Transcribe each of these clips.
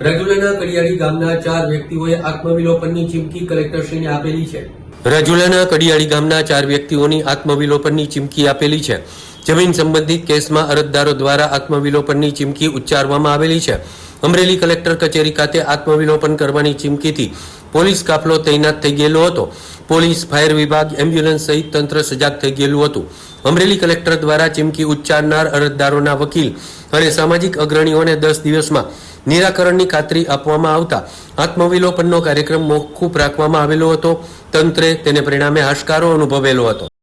રાજુલાના કડિયાળી ગામના ચાર વ્યક્તિઓએ આત્મવિલોપનની ચીમકી કલેક્ટરશ્રીને આપેલી છે. રજુલાના કડિયાળી ગામના ચાર વ્યક્તિઓની આત્મવિલોપનની ચીમકી આપેલી છે. જમીન સંબંધિત કેસમાં અરજદારો દ્વારા આત્મવિલોપનની ચીમકી ઉચ્ચારવામાં આવેલી છે. અમરેલી કલેક્ટર કચેરી ખાતે આત્મવિલોપન કરવાની ચીમકીથી પોલીસ કાફલો તૈનાત થઈ ગયેલો હતો. પોલીસ, ફાયર વિભાગ, એમ્બ્યુલન્સ સહિત તંત્ર સજાગ થઈ ગયેલું હતું. અમરેલી કલેક્ટર દ્વારા ચીમકી ઉચ્ચારનાર અરજદારોના વકીલ અને સામાજિક અગ્રણીઓને દસ દિવસમાં નિરાકરણની ખાતરી આપવામાં આવતા આત્મવિલોપનનો કાર્યક્રમ મોકૂફ રાખવામાં આવેલો હતો. તંત્રે તેને પરિણામે હાશકારો અનુભવેલો હતો.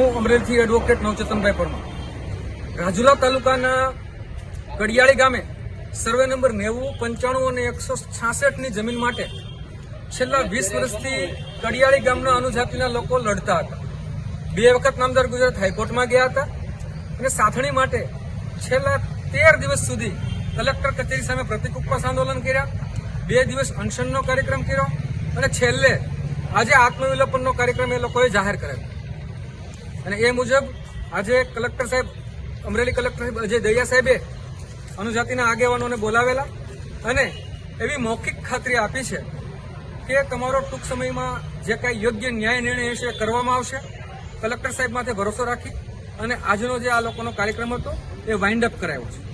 હું અમરેલીથી એડવોકેટ નવચેતનભાઈ પરમાર. રાજુલા તાલુકાના કડિયાળી ગામે સર્વે નંબર નેવું, પંચાણું અને એકસો છાસઠની જમીન માટે છેલ્લા વીસ વર્ષથી કડિયાળી ગામના અનુજાતિના લોકો લડતા હતા. બે વખત નામદાર ગુજરાત હાઈકોર્ટમાં ગયા હતા અને સાથણી માટે છેલ્લા તેર દિવસ સુધી કલેક્ટર કચેરી સામે પ્રતિક ઉપવાસ આંદોલન કર્યા. બે દિવસ અનશનનો કાર્યક્રમ કર્યો અને છેલ્લે આજે આત્મવિલોપનનો કાર્યક્રમ એ લોકોએ જાહેર કરેલો. અને એ મુજબ આજે કલેક્ટર સાહેબ, અમરેલી કલેક્ટર સાહેબ અજય દૈયા સાહેબે અનુજાતિના આગેવાનોને બોલાવેલા અને એવી મૌખિક ખાતરી આપી છે કે તમારો ટૂંક સમયમાં જે કાંઈ યોગ્ય ન્યાય નિર્ણય હશે કરવામાં આવશે, કલેક્ટર સાહેબ માથે ભરોસો રાખી અને આજનો જે આ લોકોનો કાર્યક્રમ હતો, એ વાઇન્ડ અપ કરાયો છે.